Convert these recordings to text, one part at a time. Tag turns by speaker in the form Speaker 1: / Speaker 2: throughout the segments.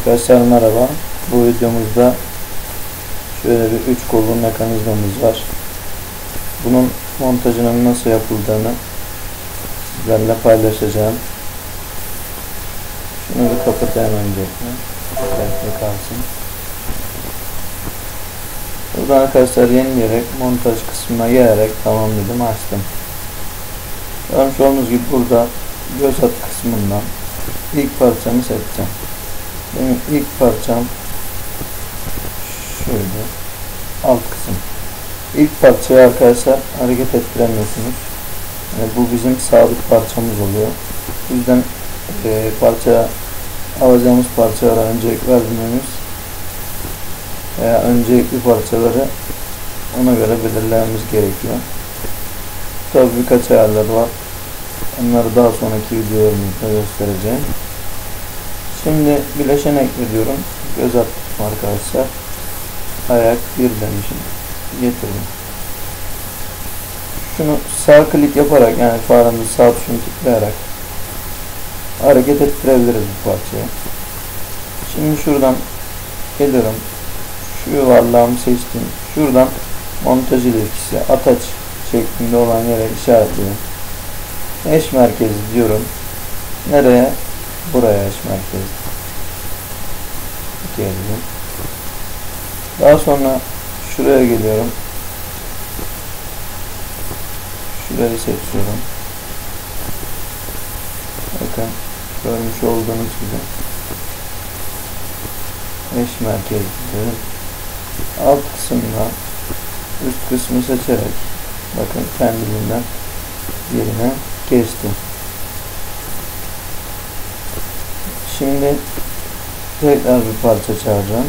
Speaker 1: Arkadaşlar merhaba. Bu videomuzda şöyle bir üç kollu mekanizmamız var. Bunun montajının nasıl yapıldığını sizlerle paylaşacağım. Şunu bir kapatayım öncelikle. Bekle kalsın. Buradan arkadaşlar yenileyerek montaj kısmına gelerek tamam dedim açtım. Görmüş olduğunuz gibi burada göz at kısmından ilk parçamı seçeceğim. Benim ilk parçam şöyle alt kısım. İlk parçayı arkadaşlar hareket ettiremiyorsunuz. Yani bu bizim sabit parçamız oluyor. Bu yüzden e, parça alacağımız parçalara öncelik vermemiz veya öncelikli parçaları ona göre belirlememiz gerekiyor. Tabii birkaç ayarları var. Onları daha sonraki videolarımızda göstereceğim. Şimdi bileşen ekliyorum. Göz attım arkadaşlar. Ayak bir demişim. Getirdim. Şunu sağ klik yaparak yani faremizi sağ tuşunu tıklayarak hareket ettirebiliriz bu parçayı. Şimdi şuradan geliyorum. Şu yuvarlağımı seçtim. Şuradan montaj ilişkisi ataç şeklinde olan yere işaretledim. Eş merkezi diyorum. Nereye? Buraya eş merkezi. Geldim. Daha sonra şuraya geliyorum. Şurayı seçiyorum. Bakın görmüş olduğunuz gibi eş merkezli alt kısımda üst kısmı seçerek bakın kendiliğinden yerine geçtim. Şimdi tekrar bir parça çağıracağım.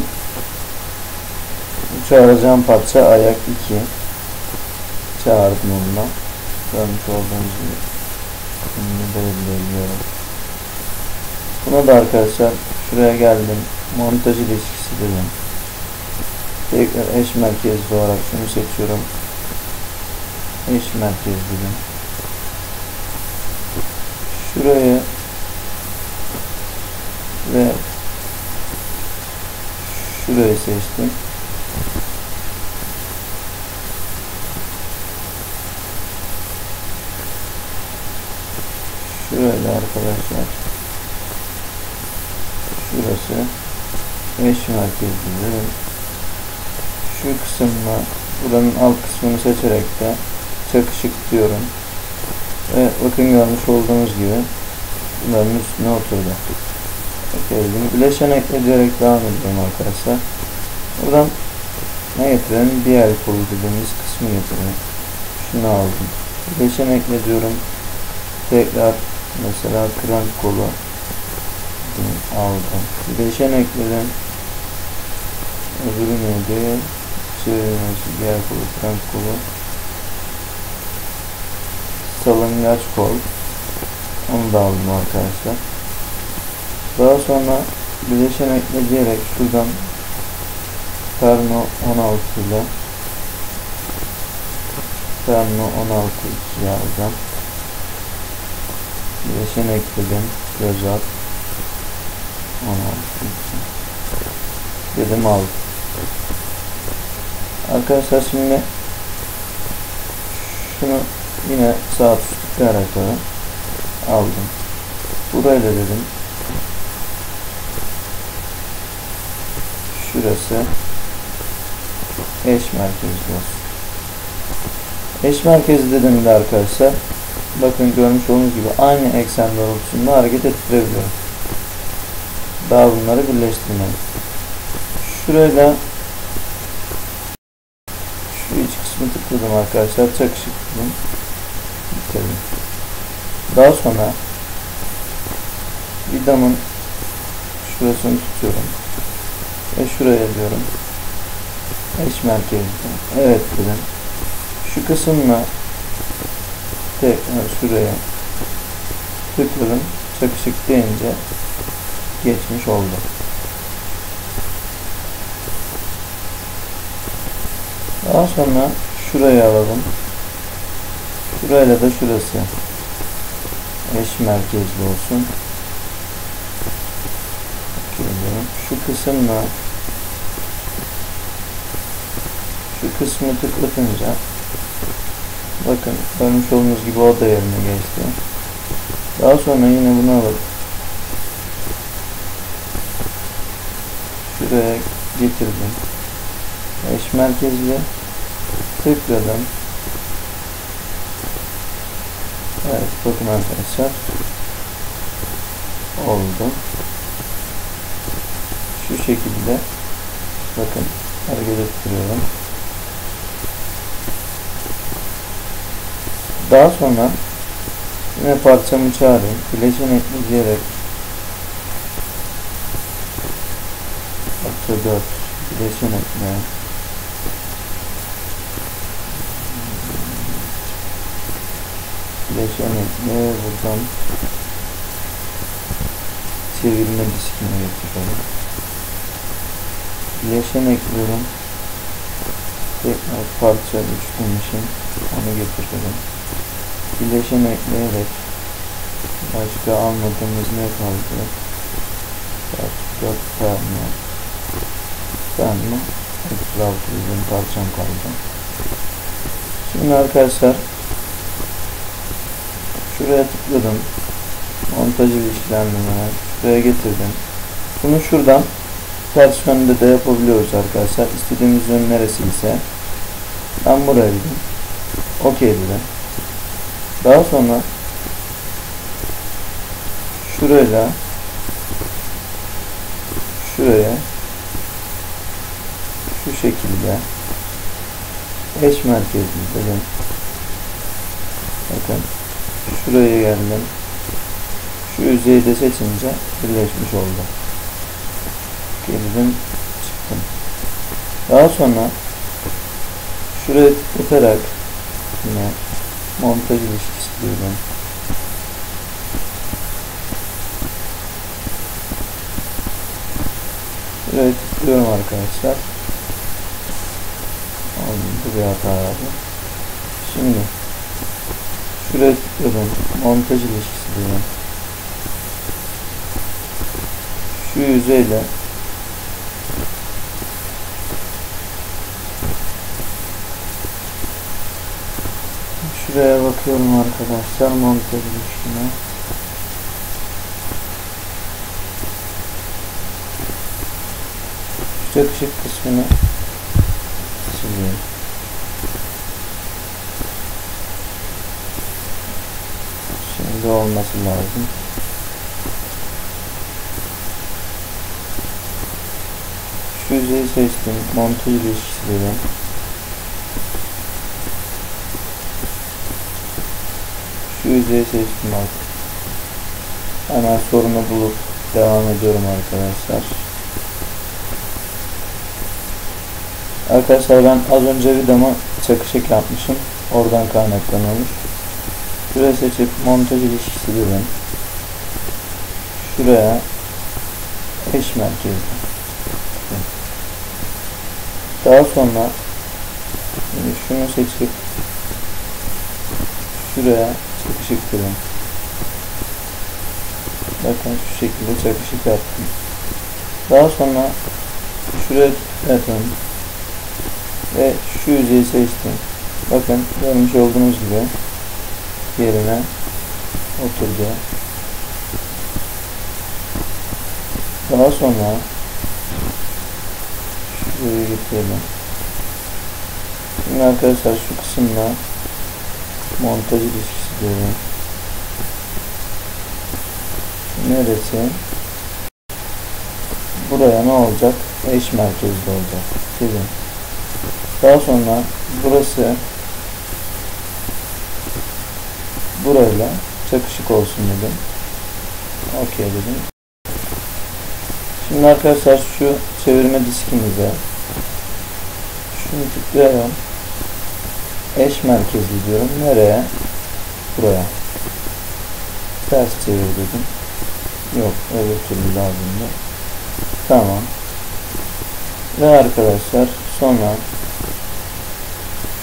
Speaker 1: Çağıracağım parça ayak 2. Çağırdım onunla. Görmüş olduğunuz gibi. Şimdi belirleyebiliyorum. Buna da arkadaşlar şuraya geldim. Montaj ilişkisi dedim. Tekrar eş merkezli olarak şunu seçiyorum. Eş merkez dedim. Şuraya ve şurayı seçtim. Şöyle arkadaşlar. Şurası eş merkezli. Şu kısımla buranın alt kısmını seçerek de çakışık diyorum. Ve bakın görmüş olduğunuz gibi bunların üstüne oturdu. Ekledim. Bileşen ekleyerek devam ediyorum arkadaşlar. Buradan ne getirelim? Diğer kolu dediğimiz kısmı getirelim. Şunu aldım. Bileşen ekle diyorum. Tekrar mesela krank kolu aldım. Bileşen ekledim. Öbürü neydi? Çevirmesi diğer kolu, krank kolu. Salıngaç kol. Onu da aldım arkadaşlar. Daha sonra bileşen ekleyerek şuradan Perno 16 ile Perno 16 2 alacağım. Bileşen ekledim. Göz at. 16 2 dedim aldım. Arkadaşlar şimdi şunu yine sağ tıklayarak aldım. Burayı da dedim şurası eş merkezli olsun. Eş merkezi dediğimde arkadaşlar bakın görmüş olduğunuz gibi aynı eksen doğrultusunda hareket ettirebiliyorum. Daha bunları birleştirmedim. Şurayla şu iç kısmı tıkladım arkadaşlar. Çakışık tıkladım. Bitirdim. Daha sonra vidamın şurasını tutuyorum. Ve şuraya diyorum. Eş merkezde. Evet dedim. Şu kısımla tekrar şuraya tıkladım. Çakışık deyince geçmiş oldu. Daha sonra şuraya alalım. Şurayla da şurası eş merkezli olsun. şu kısımla şu kısmı tıklatınca bakın görmüş olduğunuz gibi o da yerine geçti. Daha sonra yine bunu alıp şuraya getirdim. Eş merkezli tıkladım. Evet bakın arkadaşlar oldu. Şu şekilde bakın hareket ettiriyorum. Daha sonra yine parçamı çağırayım. Bileşen ekleyerek artı 4 bileşen ekle bileşen ekle buradan çevirme diskine getiriyorum. Bileşen ekliyorum. Tekrar parça üçlemişim. Onu getiriyorum. Bileşen ekleyerek başka almadığımız ne kaldı? 4 tane tane ekstra uzun parçam kaldı. Şimdi arkadaşlar şuraya tıkladım. Montajı işlemlerine şuraya getirdim. Bunu şuradan ters yönde de yapabiliyoruz arkadaşlar. İstediğimiz yön neresi ise ben buraya dedim. OK dedim. Daha sonra şurayla şuraya şu şekilde eş merkezli dedim. Bakın şuraya geldim. Şu yüzeyi de seçince birleşmiş oldu. Girdim çıktım. Daha sonra şuraya tıklatarak yine montaj ilişkisi diyorum. Şuraya tıklıyorum arkadaşlar. Oldu bir hata abi. Şimdi şuraya tıklıyorum. Montaj ilişkisi diyorum. Şu yüzeyle Şuraya bakıyorum arkadaşlar montaj ilişkine. Şu çakışık kısmını siliyorum. Şimdi olması lazım. Şu yüzeyi seçtim. Montaj ilişkisi dedim. Şu yüzeyi seçtim artık. Hemen sorunu bulup devam ediyorum arkadaşlar. Arkadaşlar ben az önce videoma çakışık yapmışım. Oradan kaynaklanıyormuş. Şuraya seçip montaj ilişkisi dedim. Şuraya eş merkezli. Daha sonra şunu seçip şuraya çakışık dedim. Bakın şu şekilde çakışık yaptım. Daha sonra şuraya tıkladım ve şu yüzeyi seçtim. Bakın görmüş olduğunuz gibi yerine oturdu. Daha sonra şuraya getirelim. Şimdi arkadaşlar şu kısımla montaj ilişkisi diyorum. Neresi? Buraya ne olacak? Eş merkezli olacak. Dedim. Daha sonra burası burayla çakışık olsun dedim. Okey dedim. Şimdi arkadaşlar şu çevirme diskimize şunu tıklayalım. Eş merkezli diyorum. Nereye? Buraya. Ters çevir dedim. Yok öbür türlü lazımdı. Tamam. Ve arkadaşlar sonra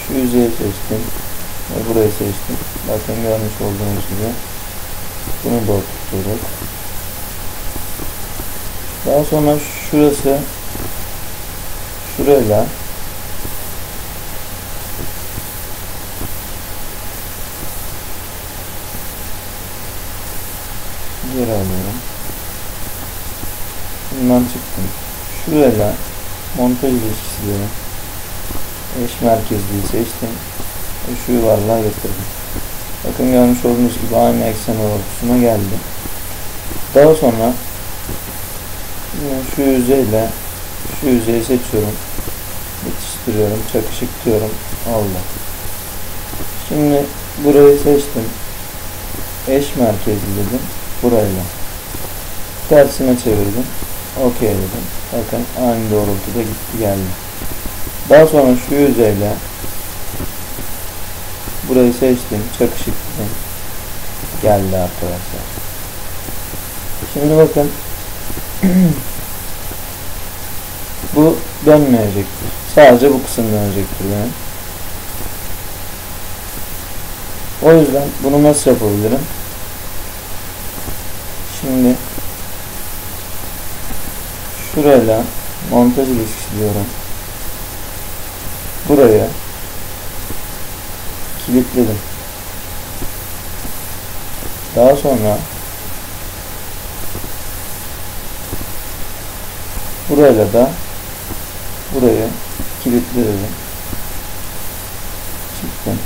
Speaker 1: şu yüzeyi seçtim. Ve burayı seçtim. Bakın görmüş olduğunuz gibi bunu da oturttuk. Daha sonra şurası şurayla geri. Bundan çıktım. Şurayla montaj ilişkisi. Eş merkezliği seçtim. Ve şu yuvarlığa getirdim. Bakın görmüş olduğunuz gibi aynı eksen doğrultusuna geldi. Daha sonra şu yüzeyle şu yüzeyi seçiyorum. Yetiştiriyorum. Çakışık diyorum. Oldu. Şimdi burayı seçtim. Eş merkezli dedim. Burayla. Tersine çevirdim. OK dedim. Bakın aynı doğrultuda gitti geldi. Daha sonra şu yüzeyle burayı seçtim. Çakışık dedim. Geldi arkadaşlar. Şimdi bakın bu dönmeyecektir. Sadece bu kısım dönecektir benim. O yüzden bunu nasıl yapabilirim? Şimdi şurayla montaj ilişkisi. Buraya kilitledim. Daha sonra burayla da burayı kilitledim. Çıktım.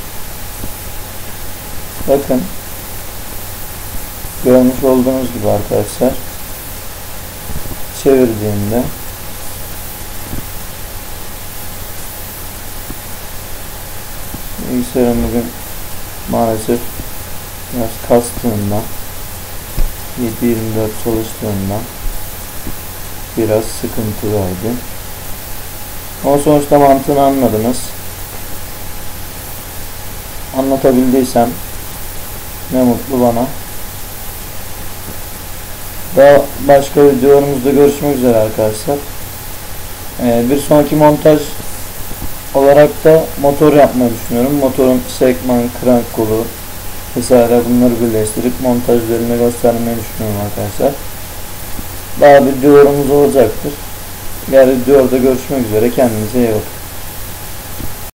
Speaker 1: Bakın görmüş olduğunuz gibi arkadaşlar çevirdiğimde bilgisayarım bugün maalesef biraz kastığından 7-24 çalıştığından biraz sıkıntı verdi. Ama sonuçta mantığını anladınız. Anlatabildiysem ne mutlu bana. Daha başka videolarımızda görüşmek üzere arkadaşlar. Ee, bir sonraki montaj olarak da motor yapmayı düşünüyorum. Motorun sekman, krank kolu vesaire bunları birleştirip montajlarını göstermeyi düşünüyorum arkadaşlar. Daha videolarımız olacaktır. Diğer videoda görüşmek üzere. Kendinize iyi bakın.